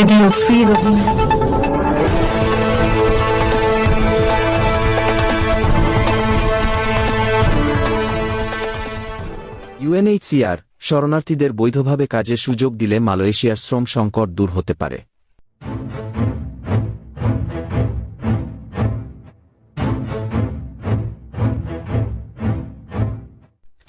Radio Freedom. UNHCR শরণার্থীদের বৈধভাবে কাজের সুযোগ দিলে মালয়েশিয়ার শ্রম সংকট দূর হতে পারে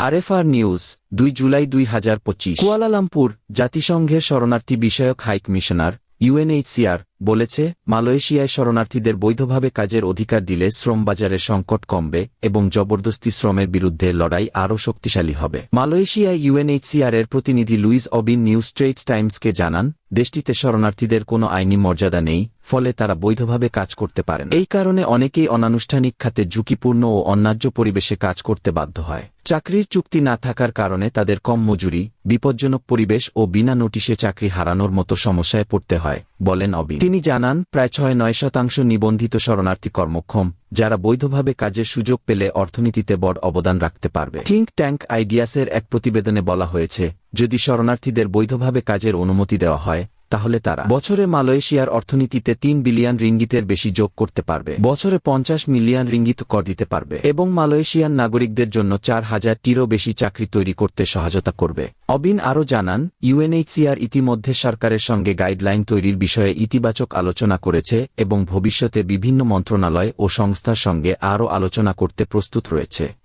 আরএফআর নিউজ দুই জুলাই দুই হাজার পঁচিশ। কুয়ালালামপুর জাতিসংঘের শরণার্থী বিষয়ক হাইক মিশনার ইউএনএইচসিআর বলেছে, মালয়েশিয়ায় শরণার্থীদের বৈধভাবে কাজের অধিকার দিলে শ্রম বাজারের সংকট কমবে এবং জবরদস্তি শ্রমের বিরুদ্ধে লড়াই আরও শক্তিশালী হবে। মালয়েশিয়ায় ইউএনএইচসিআর এর প্রতিনিধি লুইস অবিন নিউজ স্ট্রেটস টাইমসকে জানান, দেশটিতে শরণার্থীদের কোনো আইনি মর্যাদা নেই, ফলে তারা বৈধভাবে কাজ করতে পারেন এই কারণে অনেকেই অনানুষ্ঠানিক খাতে ঝুঁকিপূর্ণ ও অন্যায্য পরিবেশে কাজ করতে বাধ্য হয়। চাকরির চুক্তি না থাকার কারণে তাদের কম মজুরি, বিপজ্জনক পরিবেশ ও বিনা নোটিশে চাকরি হারানোর মতো সমস্যায় পড়তে হয়, বলেন অবিন। তিনি জানান, প্রায় ছয় নয় শতাংশ নিবন্ধিত শরণার্থী কর্মক্ষম, যারা বৈধভাবে কাজের সুযোগ পেলে অর্থনীতিতে বড় অবদান রাখতে পারবে। থিঙ্ক ট্যাঙ্ক আইডিয়াসের এক প্রতিবেদনে বলা হয়েছে যদি শরণার্থীদের বৈধভাবে কাজের অনুমতি দেওয়া হয়, তাহলে তারা বছরে মালয়েশিয়ার অর্থনীতিতে তিন বিলিয়ন রিঙ্গিতের বেশি যোগ করতে পারবে, বছরে পঞ্চাশ মিলিয়ন রিঙ্গিত কর দিতে পারবে এবং মালয়েশিয়ান নাগরিকদের জন্য চার হাজারটিরও বেশি চাকরি তৈরি করতে সহায়তা করবে। অবিন আরও জানান ইউএনএইচসিআর ইতিমধ্যে সরকারের সঙ্গে গাইডলাইন তৈরির বিষয়ে ইতিবাচক আলোচনা করেছে এবং ভবিষ্যতে বিভিন্ন মন্ত্রণালয় ও সংস্থার সঙ্গে আরও আলোচনা করতে প্রস্তুত রয়েছে।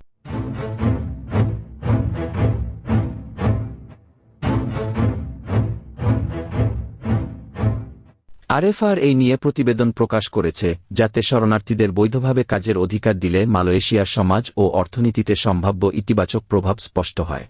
আরএফআর এই নিয়ে প্রতিবেদন প্রকাশ করেছে, যাতে শরণার্থীদের বৈধভাবে কাজের অধিকার দিলে মালয়েশিয়ার সমাজ ও অর্থনীতিতে সম্ভাব্য ইতিবাচক প্রভাব স্পষ্ট হয়।